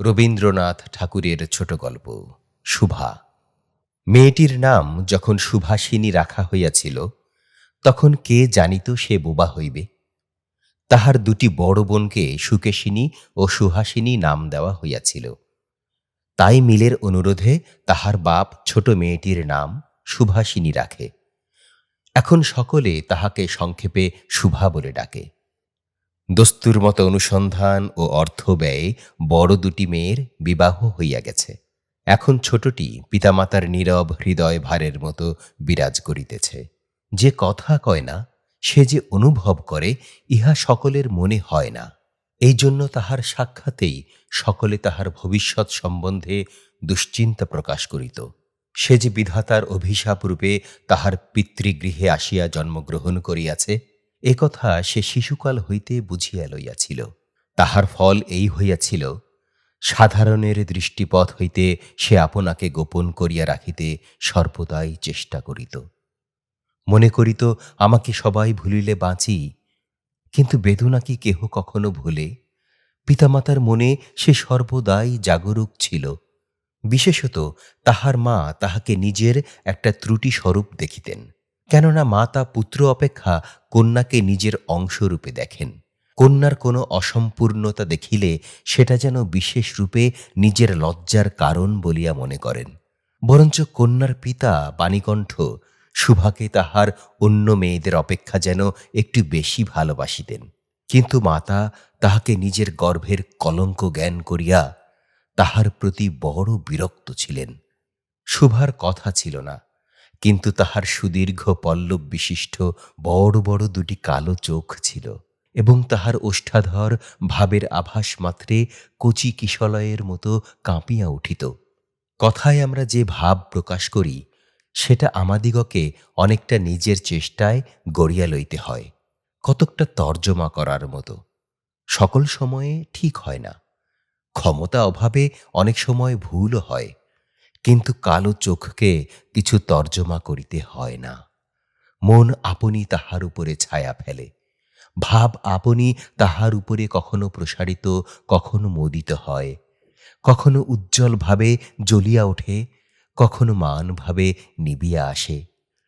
রবীন্দ্রনাথ ঠাকুরের ছোট গল্প শুভা মেয়েটির নাম যখন সুভাষিনী রাখা হইয়াছিল, তখন কে জানিত সে বোবা হইবে? তাহার দুটি বড় বোনকে সুকেশিনী ও সুহাসিনী নাম দেওয়া হইয়াছিল। তাই মিলের অনুরোধে তাহার বাপ ছোট মেয়েটির নাম সুভাষিনী রাখে। এখন সকলে তাহাকে সংক্ষেপে শুভা বলে ডাকে। দস্তুর মতো অনুসন্ধান ও অর্থ ব্যয়ে বড় দুটি মেয়ের বিবাহ হইয়া গেছে। এখন ছোটটি পিতামাতার নীরব হৃদয় ভারের মতো বিরাজ করিতেছে। যে কথা কয় না, সে যে অনুভব করে, ইহা সকলের মনে হয় না। এই জন্য তাহার সাক্ষাতেই সকলে তাহার ভবিষ্যৎ সম্বন্ধে দুশ্চিন্তা প্রকাশ করিত। সে যে বিধাতার অভিশাপ রূপে তাহার পিতৃগৃহে আসিয়া জন্মগ্রহণ করিয়াছে কথা সে শিশুকাল হইতে বুঝিয়া লইয়াছিল। তাহার ফল এই হইয়াছিল, সাধারণের দৃষ্টিপথ হইতে সে আপনাকে গোপন করিয়া রাখিতে সর্বদাই চেষ্টা করিত। মনে করিত, আমাকে সবাই ভুলিলে বাঁচি, কিন্তু বেদনা কি কেহ কখনো ভুলে? পিতামাতার মনে সে সর্বদাই জাগরুক ছিল। বিশেষত তাহার মা তাহাকে নিজের একটা ত্রুটি স্বরূপ দেখিতেন। কেননা মাতা পুত্র অপেক্ষা কন্যাকে নিজের অংশরূপে দেখেন। কন্যার কোনো অসম্পূর্ণতা দেখিলে সেটা যেন বিশেষ রূপে নিজের লজ্জার কারণ বলিয়া মনে করেন। বরঞ্চ কন্যার পিতা বাণীকণ্ঠ সুভাকে তাহার অন্য মেয়েদের অপেক্ষা যেন একটু বেশি ভালোবাসিতেন। কিন্তু মাতা তাহাকে নিজের গর্ভের কলঙ্ক জ্ঞান করিয়া তাহার প্রতি বড় বিরক্ত ছিলেন। শুভার কথা ছিল না। কিন্তু তাহার সুদীর্ঘ পল্লব বিশিষ্ট বড় বড় দুটি কালো চোখ ছিল এবং তাহার ওষ্ঠাধর ভাবের আভাস মাত্রে কচি কিশলয়ের মতো কাঁপিয়া উঠিত। কথায় আমরা যে ভাব প্রকাশ করি, সেটা আমাদিগকে অনেকটা নিজের চেষ্টায় গড়িয়া লইতে হয়, কতকটা তর্জমা করার মতো। সকল সময়ে ঠিক হয় না। ক্ষমতা অভাবে অনেক সময় ভুলও হয়। কিন্তু কালো চোখকে কিছু তর্জমা করিতে হয় না। মন আপনি তাহার উপরে ছায়া ফেলে। ভাব আপনি তাহার উপরে কখনো প্রসারিত, কখনো মোদিত হয়। কখনো উজ্জ্বলভাবে জ্বলিয়া ওঠে, কখনো মানভাবে নিবিয়া আসে।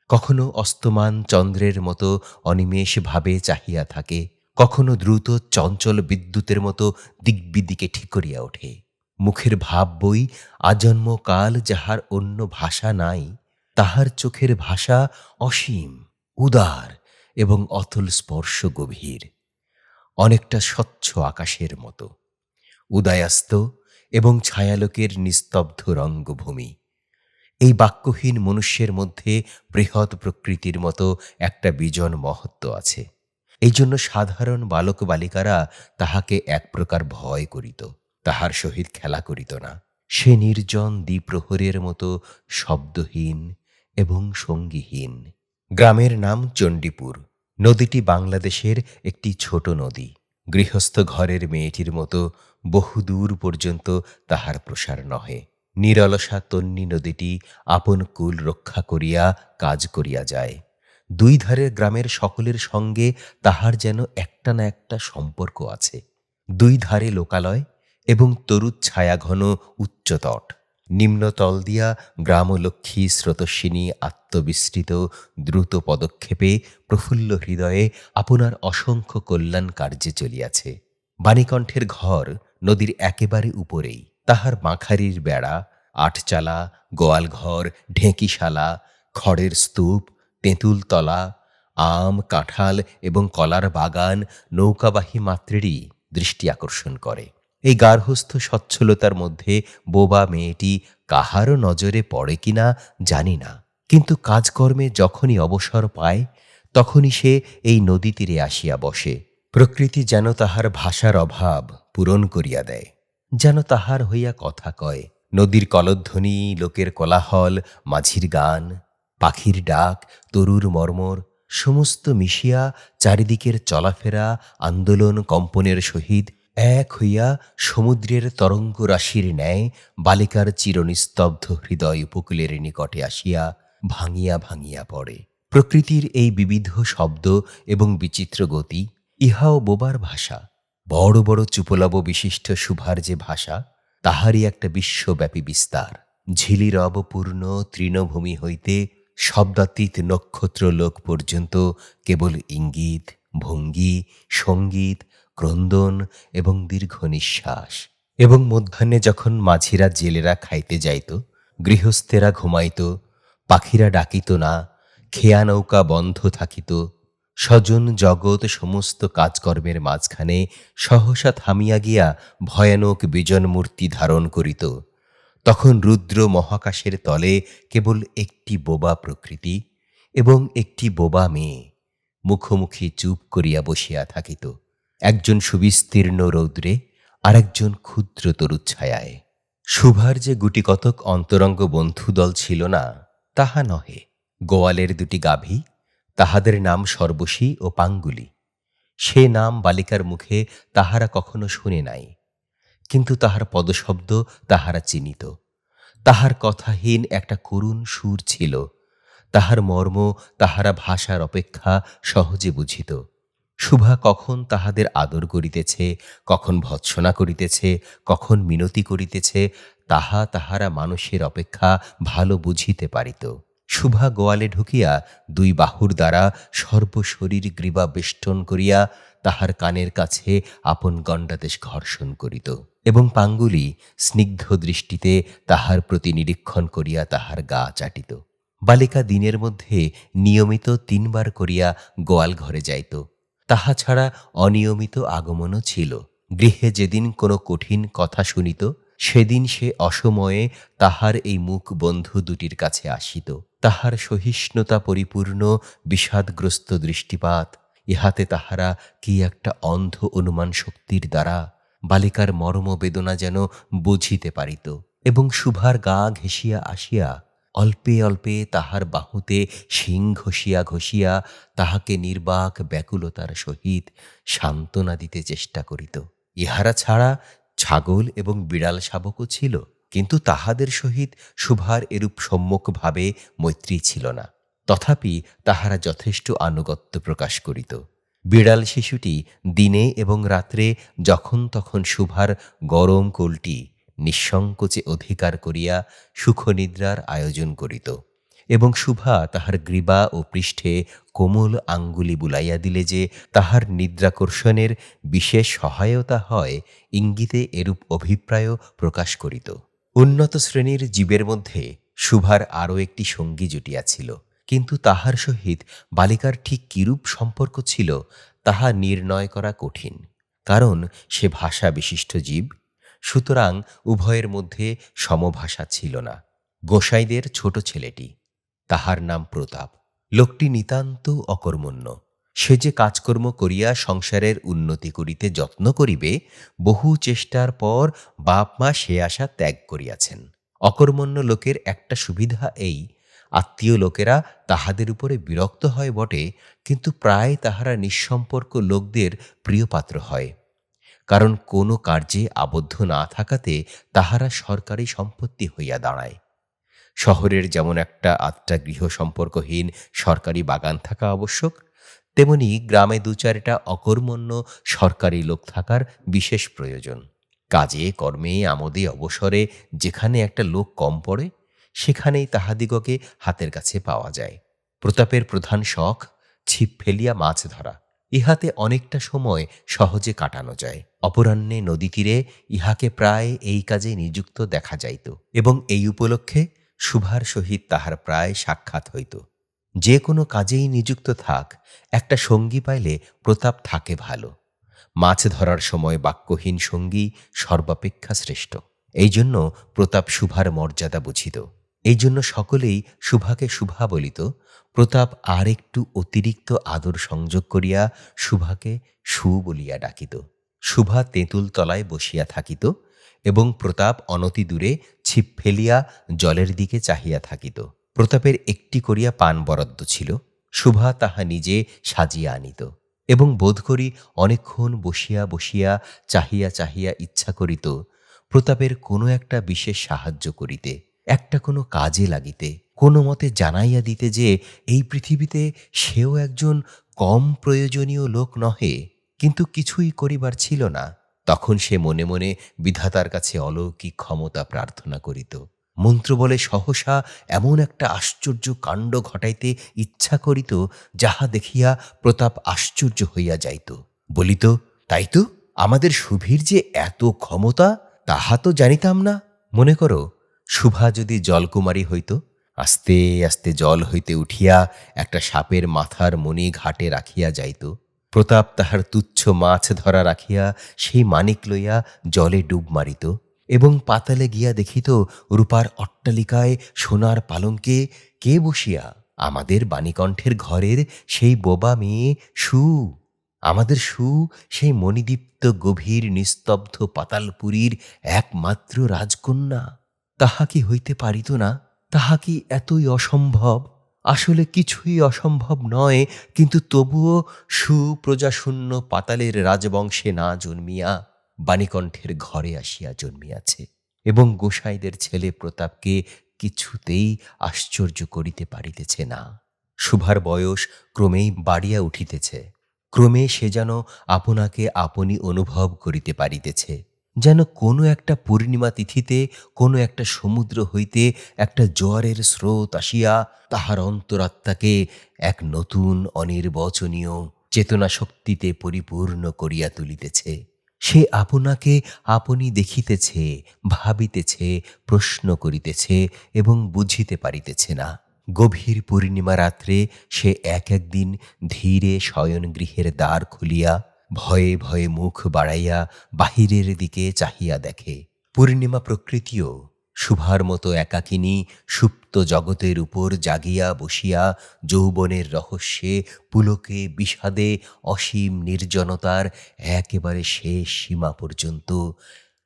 কখনো অস্তমান চন্দ্রের মতো অনিমেষ ভাবে চাহিয়া থাকে। কখনো দ্রুত চঞ্চল বিদ্যুতের মতো দিকবিদিকে ঠিক করিয়া ওঠে। মুখের ভাব বই আজন্মকাল যাহার অন্য ভাষা নাই, তাহার চোখের ভাষা অসীম, উদার এবং অতল স্পর্শ গভীর। অনেকটা স্বচ্ছ আকাশের মতো, উদয়াস্ত এবং ছায়ালোকের নিস্তব্ধ রঙ্গভূমি। এই বাক্যহীন মনুষ্যের মধ্যে বৃহৎ প্রকৃতির মতো একটা বিজন মহত্ব আছে। এই জন্য সাধারণ বালক বালিকারা তাহাকে এক প্রকার ভয় করিত। তাহার সহিত খেলা করিত না। সে নির্জন দ্বিপ্রহরের মতো শব্দহীন এবং সঙ্গীহীন। গ্রামের নাম চণ্ডীপুর। নদীটি বাংলাদেশের একটি ছোট নদী। গৃহস্থ ঘরের মেয়েটির মতো বহুদূর পর্যন্ত তাহার প্রসার নহে। নিরলসা তন্নি নদীটি আপন কুল রক্ষা করিয়া কাজ করিয়া যায়। দুই ধারের গ্রামের সকলের সঙ্গে তাহার যেন একটা না একটা সম্পর্ক আছে। দুই ধারে লোকালয় এবং তরুৎ ছায়াঘন উচ্চতট নিম্নতল দিয়া গ্রামলক্ষ্মী স্রোতস্বিনী আত্মবিস্তৃত দ্রুত পদক্ষেপে প্রফুল্ল হৃদয়ে আপনার অসংখ্য কল্যাণ কার্যে চলিয়াছে। বাণীকণ্ঠের ঘর নদীর একেবারে উপরেই। তাহার মাখারির বেড়া, আটচালা, গোয়ালঘর, ঢেঁকিশালা, খড়ের স্তূপ তেঁতুলতলা আম, কাঁঠাল এবং কলার বাগান নৌকাবাহী মাত্রেরই দৃষ্টি আকর্ষণ করে। এই গার্হস্থ সচ্ছলতার মধ্যে বোবা মেয়েটি কাহারও নজরে পড়ে কিনা জানি না। কিন্তু কাজকর্মে যখনই অবসর পায়, তখনই সে এই নদী তীরে আসিয়া বসে। প্রকৃতি যেন তাহার ভাষার অভাব পূরণ করিয়া দেয়। যেন তাহার হইয়া কথা কয়, নদীর কলধ্বনি, লোকের কোলাহল, মাঝির গান, পাখির ডাক, তরুর মর্মর, সমস্ত মিশিয়া চারিদিকের চলাফেরা, আন্দোলন কম্পনের সহিত এক হইয়া সমুদ্রের তরঙ্গ রাশির ন্যায় বালিকার চিরনিস্তব্ধ হৃদয় উপকূলের নিকটে আসিয়া ভাঙিয়া ভাঙিয়া পড়ে। প্রকৃতির এই বিবিধ শব্দ এবং বিচিত্র গতি, ইহাও বোবার ভাষা। বড় বড় চুপলব বিশিষ্ট শুভার যে ভাষা, তাহারই একটা বিশ্বব্যাপী বিস্তার। ঝিলির অবপূর্ণ তৃণভূমি হইতে শব্দাতীত নক্ষত্র লোক পর্যন্ত কেবল ইঙ্গিত, ভঙ্গি, সংগীত ক্রন্দন এবং দীর্ঘ নিঃশ্বাস। এবং মধ্যাহ্নে যখন মাঝিরা জেলেরা খাইতে যাইত, গৃহস্থেরা ঘুমাইত, পাখিরা ডাকিত না, খেয়া নৌকা বন্ধ থাকিত, স্বজন জগৎ সমস্ত কাজকর্মের মাঝখানে সহসা থামিয়া গিয়া ভয়ানক বিজন মূর্তি ধারণ করিত। তখন রুদ্র মহাকাশের তলে কেবল একটি বোবা প্রকৃতি এবং একটি বোবা মেয়ে মুখোমুখি চুপ করিয়া বসিয়া থাকিত। একজন সুবিস্তীর্ণ রৌদ্রে আরেকজন ক্ষুদ্র তরুচ্ছায়ায় শুভার যে গুটিকতক অন্তরঙ্গ বন্ধুদল ছিল না, তাহা নহে। গোয়ালের দুটি গাভী, তাহাদের নাম সর্বশী ও পাঙ্গুলি। সে নাম বালিকার মুখে তাহারা কখনো শুনে নাই। কিন্তু তাহার পদশব্দ তাহারা চিনিত। তাহার কথাহীন একটা করুণ সুর ছিল। তাহার মর্ম তাহারা ভাষার অপেক্ষা সহজে বুঝিত। শুভা কখন তাহাদের আদর করিতেছে, কখন ভৎসনা করিতেছে, কখন মিনতি করিতেছে, তাহা তাহারা মানুষের অপেক্ষা ভালো বুঝিতে পারিত। শুভা গোয়ালে ঢুকিয়া দুই বাহুর দ্বারা সর্বশরীর গ্রীবা বেষ্টন করিয়া তাহার কানের কাছে আপন গণ্ডাদেশ ঘর্ষণ করিত এবং পাঙ্গুলি স্নিগ্ধ দৃষ্টিতে তাহার প্রতি নিরীক্ষণ করিয়া তাহার গা চাটিত। বালিকা দিনের মধ্যে নিয়মিত তিনবার করিয়া গোয়াল ঘরে যাইত। তাহা ছাড়া অনিয়মিত আগমনও ছিল। গৃহে যেদিন কোনো কঠিন কথা শুনিত, সেদিন সে অসময়ে তাহার এই মুখ বন্ধু দুটির কাছে আসিত। তাহার সহিষ্ণুতা পরিপূর্ণ, বিষাদগ্রস্ত দৃষ্টিপাত, ইহাতে তাহারা কি একটা অন্ধ অনুমান শক্তির দ্বারা বালিকার মর্ম বেদনা যেন বুঝিতে পারিত এবং শুভার গা ঘেঁষিয়া আসিয়া অল্পে অল্পে তাহার বাহুতে শিং ঘষিয়া ঘষিয়া তাহাকে নির্বাক ব্যাকুলতার সহিত সান্ত্বনা দিতে চেষ্টা করিত। ইহারা ছাড়া ছাগল এবং বিড়াল শাবকও ছিল, কিন্তু তাহাদের সহিত শুভার এরূপ সম্মুখভাবে মৈত্রী ছিল না। তথাপি তাহারা যথেষ্ট আনুগত্য প্রকাশ করিত। বিড়াল শিশুটি দিনে এবং রাত্রে যখন তখন শুভার গরম কোলটি নিঃসংকোচে অধিকার করিয়া সুখনিদ্রার আয়োজন করিত। এবং শুভা তাহার গ্রীবা ও পৃষ্ঠে কোমল আঙ্গুলি বুলাইয়া দিলে যে তাহার নিদ্রাকর্ষণের বিশেষ সহায়তা হয়, ইঙ্গিতে এরূপ অভিপ্রায়ও প্রকাশ করিত। উন্নত শ্রেণির জীবের মধ্যে শুভার আরও একটি সঙ্গী জুটিয়াছিল কিন্তু তাহার সহিত বালিকার ঠিক কিরূপ সম্পর্ক ছিল, তাহা নির্ণয় করা কঠিন। কারণ সে ভাষা বিশিষ্ট জীব সুতরাং উভয়ের মধ্যে সমভাষা ছিল না। গোসাইদের ছোট ছেলেটি, তাহার নাম প্রতাপ। লোকটি নিতান্ত অকর্মণ্য। সে যে কাজকর্ম করিয়া সংসারের উন্নতি করিতে যত্ন করিবে, বহু চেষ্টার পর বাপ মা সে আশা ত্যাগ করিয়াছেন। অকর্মণ্য লোকের একটা সুবিধা এই, আত্মীয় লোকেরা তাহাদের উপরে বিরক্ত হয় বটে, কিন্তু প্রায় তাহারা নিঃসম্পর্ক লোকদের প্রিয়পাত্র হয়। কারণ কোনো কার্যে আবদ্ধ না থাকাতে তাহারা সরকারি সম্পত্তি হইয়া দাঁড়ায়। শহরের যেমন একটা আত্মা গৃহ সম্পর্কহীন সরকারি বাগান থাকা আবশ্যক, তেমনি গ্রামে দু চারটা অকর্মণ্য সরকারি লোক থাকার বিশেষ প্রয়োজন। কাজে, কর্মে, আমোদে, অবসরে যেখানে একটা লোক কম পড়ে, সেখানেই তাহাদিগকে হাতের কাছে পাওয়া যায়। প্রতাপের প্রধান শখ, ছিপ ফেলিয়া মাছ ধরা। ইহাতে অনেকটা সময় সহজে কাটানো যায়। অপরাহ্নে নদী তীরে ইহাকে প্রায় এই কাজে নিযুক্ত দেখা যাইত এবং এই উপলক্ষে শুভার সহিত তাহার প্রায় সাক্ষাৎ হইত। যে কোনো কাজেই নিযুক্ত থাক, একটা সঙ্গী পাইলে প্রতাপ থাকে ভালো। মাছ ধরার সময় বাক্যহীন সঙ্গী সর্বাপেক্ষা শ্রেষ্ঠ। এই জন্য প্রতাপ শুভার মর্যাদা বুঝিত। এই জন্য সকলেই শুভাকে শুভা বলিত প্রতাপ আর একটু অতিরিক্ত আদর সংযোগ করিয়া শুভাকে সু বলিয়া ডাকিত। শুভা তেঁতুল তলায় বসিয়া থাকিত এবং প্রতাপ অনতি দূরে ছিপ ফেলিয়া জলের দিকে চাহিয়া থাকিত। প্রতাপের একটি করিয়া পান বরাদ্দ ছিল। শুভা তাহা নিজে সাজিয়া আনিত এবং বোধ করি অনেকক্ষণ বসিয়া বসিয়া চাহিয়া চাহিয়া ইচ্ছা করিত প্রতাপের কোনো একটা বিশেষ সাহায্য করিতে। একটা কোনো কাজে লাগিতে, কোনো মতে জানাইয়া দিতে যে এই পৃথিবীতে সেও একজন কম প্রয়োজনীয় লোক নহে, কিন্তু কিছুই করিবার ছিল না। তখন সে মনে মনে বিধাতার কাছে অলৌকিক ক্ষমতা প্রার্থনা করিত। মন্ত্র বলে, সহসা এমন একটা আশ্চর্য কাণ্ড ঘটাইতে ইচ্ছা করিত, যাহা দেখিয়া প্রতাপ আশ্চর্য হইয়া যাইত। বলিত, তাই তো, আমাদের সুভীর যে এত ক্ষমতা, তাহা তো জানিতাম না। মনে করো শুভা যদি জলকুমারী হইত, আস্তে আস্তে জল হইতে উঠিয়া একটা সাপের মাথার মণি ঘাটে রাখিয়া যাইত। প্রতাপ তাহার তুচ্ছ মাছ ধরা রাখিয়া সেই মানিক লইয়া জলে ডুব মারিত এবং পাতালে গিয়া দেখিত রূপার অট্টালিকায় সোনার পালঙ্কে কে বসিয়া আমাদের বাণীকণ্ঠের ঘরের সেই বোবা মেয়ে সু। আমাদের সু সেই মণিদীপ্ত গভীর নিস্তব্ধ পাতালপুরীর একমাত্র রাজকন্যা। তাহা কি হইতে পারিত না? তাহা কি এতই অসম্ভব? আসলে কিছুই অসম্ভব নয়, কিন্তু তবুও সুপ্রজাশূন্য পাতালের রাজবংশে না জন্মিয়া বাণীকণ্ঠের ঘরে আসিয়া জন্মিয়াছে এবং গোসাইদের ছেলে প্রতাপকে কিছুতেই আশ্চর্য করিতে পারিতেছে না। শুভার বয়স ক্রমেই বাড়িয়া উঠিতেছে। ক্রমে সে যেন আপনাকে আপনি অনুভব করিতে পারিতেছে। যেন কোনো একটা পূর্ণিমা তিথিতে, কোনো একটা সমুদ্র হইতে একটা জ্বরের স্রোত আসিয়া তাহার অন্তরাত্মাকে এক নতুন অনির্বচনীয় চেতনা শক্তিতে পরিপূর্ণ করিয়া তুলিতেছে। সে আপনাকে আপনি দেখিতেছে, ভাবিতেছে, প্রশ্ন করিতেছে এবং বুঝিতে পারিতেছে না। গভীর পূর্ণিমা রাত্রে সে এক একদিন ধীরে শয়নগৃহের দ্বার খুলিয়া ভয়ে ভয়ে মুখ বাড়াইয়া বাহিরের দিকে চাহিয়া দেখে। পূর্ণিমা প্রকৃতিও শুভার মতো একাকিনী সুপ্ত জগতের উপর জাগিয়া বসিয়া যৌবনের রহস্যে পুলকে বিষাদে অসীম নির্জনতার একেবারে শেষ সীমা পর্যন্ত,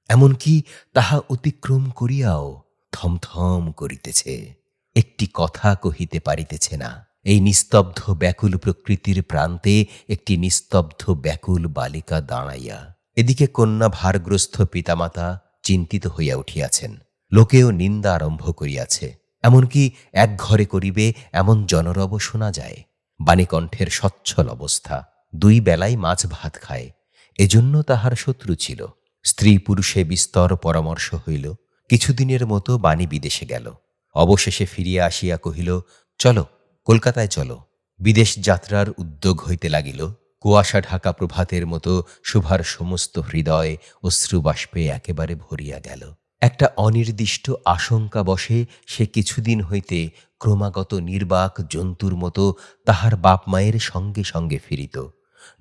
এমনকি তাহা অতিক্রম করিয়াও থমথম করিতেছে। একটি কথা কহিতে পারিতেছে না। এই নিস্তব্ধ ব্যাকুল প্রকৃতির প্রান্তে একটি নিস্তব্ধ ব্যাকুল বালিকা দাঁড়াইয়া। এদিকে কন্যা ভারগ্রস্ত পিতামাতা চিন্তিত হইয়া উঠিয়াছেন। লোকেও নিন্দা আরম্ভ করিয়াছে। এমনকি এক ঘরে করিবে এমন জনরব শোনা যায়। বাণীকণ্ঠের সচ্ছল অবস্থা। দুই বেলায় মাছ ভাত খায়। এজন্য তাহার শত্রু ছিল। স্ত্রী পুরুষে বিস্তর পরামর্শ হইল। কিছুদিনের মতো বাণী বিদেশে গেল। অবশেষে ফিরিয়া আসিয়া কহিল, চলো। কলকাতায় চলো। বিদেশ যাত্রার উদ্যোগ হইতে লাগিল। কুয়াশা ঢাকা প্রভাতের মতো শুভার সমস্ত হৃদয় অশ্রুবাষ্পে একেবারে ভরিয়া গেল। একটা অনির্দিষ্ট আশঙ্কা বসে সে কিছুদিন হইতে ক্রমাগত নির্বাক জন্তুর মতো তাহার বাপ মায়ের সঙ্গে সঙ্গে ফিরিত।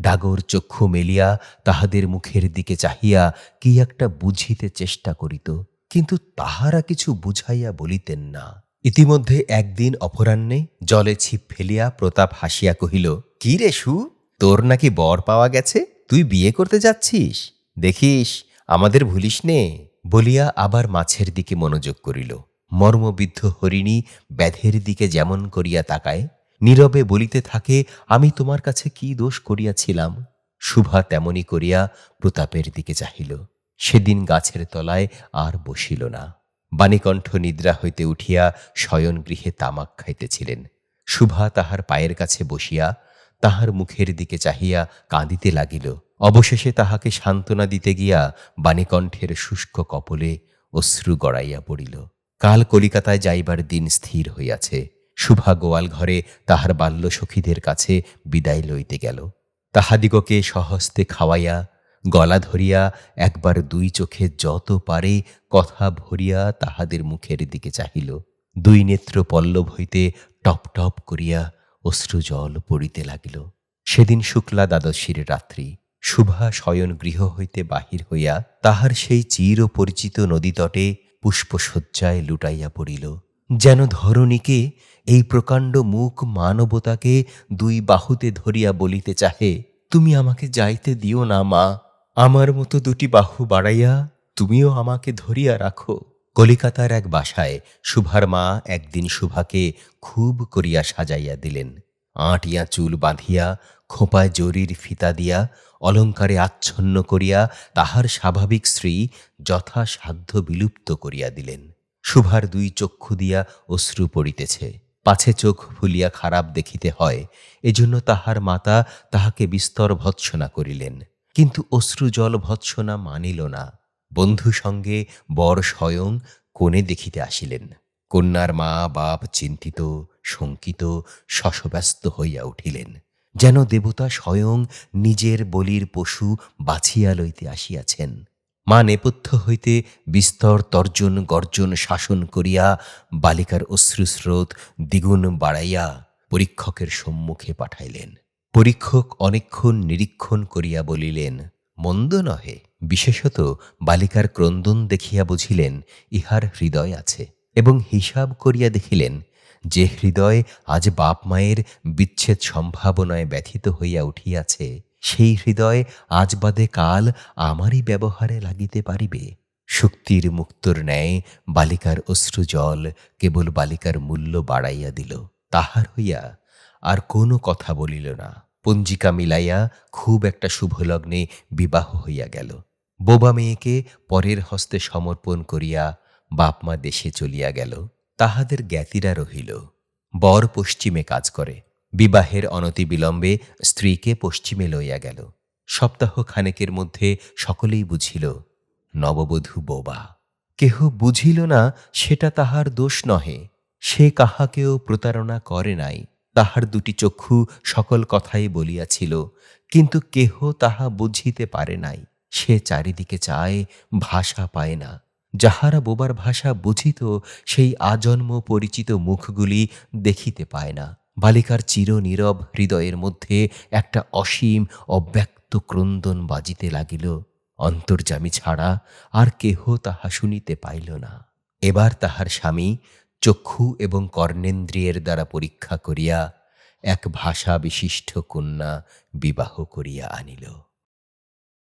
ডাগর চক্ষু মেলিয়া তাহাদের মুখের দিকে চাহিয়া কি একটা বুঝিতে চেষ্টা করিত, কিন্তু তাহারা কিছু বুঝাইয়া বলিতেন না। ইতিমধ্যে একদিন অপরাহ্নে জলে ছিপ ফেলিয়া প্রতাপ হাসিয়া কহিল, কি রে সু? তোর নাকি বর পাওয়া গেছে? তুই বিয়ে করতে যাচ্ছিস? দেখিস, আমাদের ভুলিস নে? বলিয়া আবার মাছের দিকে মনোযোগ করিল। মর্মবিদ্ধ হরিণী ব্যাধের দিকে যেমন করিয়া তাকায়, নীরবে বলিতে থাকে, আমি তোমার কাছে কি দোষ করিয়াছিলাম? শুভা তেমনি করিয়া প্রতাপের দিকে চাহিল। সেদিন গাছের তলায় আর বসিল না। বাণীকণ্ঠ নিদ্রা হইতে উঠিয়া শয়ন গৃহে তামাক খাইতেছিলেন। শুভা তাহার পায়ের কাছে বসিয়া তাহার মুখের দিকে চাহিয়া কাঁদিতে লাগিল। অবশেষে তাহাকে সান্ত্বনা দিতে গিয়া বাণীকণ্ঠের শুষ্ক কপলে অশ্রু গড়াইয়া পড়িল। কাল কলিকাতায় যাইবার দিন স্থির হইয়াছে। শুভা গোয়াল ঘরে তাহার বাল্য সখীদের কাছে বিদায় লইতে গেল। তাহাদিগকে সহস্তে খাওয়াইয়া গলা ধরিয়া একবার দুই চোখে যত পারে কথা ভরিয়া তাহাদের মুখের দিকে চাহিল। দুই নেত্র পল্লব হইতে টপ টপ করিয়া অশ্রুজল পড়িতে লাগিল। সেদিন শুক্লা দ্বাদশীর রাত্রি। শুভা শয়ন গৃহ হইতে বাহির হইয়া তাহার সেই চির পরিচিত নদীতটে পুষ্পসজ্জায় লুটাইয়া পড়িল। যেন ধরণীকে এই প্রকাণ্ড মুখ মানবতাকে দুই বাহুতে ধরিয়া বলিতে চাহে, তুমি আমাকে যাইতে দিও না, মা। আমার মতো দুটি বাহু বাড়াইয়া তুমিও আমাকে ধরিয়া রাখো। কলিকাতার এক বাসায় শুভার মা একদিন শুভাকে খুব করিয়া সাজাইয়া দিলেন। আঁটিয়া চুল বাঁধিয়া, খোঁপায় জরির ফিতা দিয়া, অলঙ্কারে আচ্ছন্ন করিয়া তাহার স্বাভাবিক স্ত্রী যথাসাধ্য বিলুপ্ত করিয়া দিলেন। শুভার দুই চক্ষু দিয়া অশ্রু পড়িতেছে। পাছে চোখ ফুলিয়া খারাপ দেখিতে হয়। এজন্য তাহার মাতা তাহাকে বিস্তর ভৎসনা করিলেন। কিন্তু অশ্রু জল ভৎসনা মানিল না। বন্ধু সঙ্গে বর স্বয়ং কোণে দেখিতে আসিলেন। কন্যার মা বাপ চিন্তিত, শঙ্কিত, শশব্যস্ত হইয়া উঠিলেন। যেন দেবতা স্বয়ং নিজের বলির পশু বাছিয়া লইতে আসিয়াছেন। মা নেপথ্য হইতে বিস্তর তর্জন গর্জন শাসন করিয়া বালিকার অশ্রুস্রোত দ্বিগুণ বাড়াইয়া পরীক্ষকের সম্মুখে পাঠাইলেন। পরীক্ষক অনেকক্ষণ নিরীক্ষণ করিয়া বলিলেন, মন্দ নহে। বিশেষত বালিকার ক্রন্দন দেখিয়া বুঝিলেন ইহার হৃদয় আছে এবং হিসাব করিয়া দেখিলেন যে হৃদয় আজ বাপ মায়ের বিচ্ছেদ সম্ভাবনায় ব্যথিত হইয়া উঠিয়াছে, সেই হৃদয় আজ বাদে কাল আমারই ব্যবহারে লাগিতে পারিবে। শক্তির মুক্তর ন্যায় বালিকার অশ্রু জল কেবল বালিকার মূল্য বাড়াইয়া দিল। তাহার হইয়া আর কোনো কথা বলিল না। পঞ্জিকা মিলাইয়া খুব একটা শুভলগ্নে বিবাহ হইয়া গেল। বোবা মেয়েকে পরের হস্তে সমর্পণ করিয়া বাপমা দেশে চলিয়া গেল। তাহাদের জ্ঞাতিরা রহিল। বর পশ্চিমে কাজ করে। বিবাহের অনতিবিলম্বে স্ত্রীকে পশ্চিমে লইয়া গেল। সপ্তাহ খানেকের মধ্যে সকলেই বুঝিল, নববধূ বোবা। কেহ বুঝিল না, সেটা তাহার দোষ নহে। সে কাহাকেও প্রতারণা করে নাই। তাহার দুটি চক্ষু সকল কথাই বলিয়াছিল, কিন্তু কেহ তাহা বুঝিতে পারে নাই। সে চারিদিকে চায়, ভাষা পায় না। যাহারা বোবার ভাষা বুঝিত, সেই আজন্ম পরিচিত মুখগুলি দেখিতে পায় না। বালিকার চির নীরব হৃদয়ের মধ্যে একটা অসীম, অব্যক্ত ক্রন্দন বাজিতে লাগিল। অন্তর্জামী ছাড়া আর কেহ তাহা শুনিতে পাইল না। এবার তাহার স্বামী চক্ষু এবং কর্ণেন্দ্রিয়ের দ্বারা পরীক্ষা করিয়া এক ভাষা বিশিষ্ট কন্যা বিবাহ করিয়া আনিল।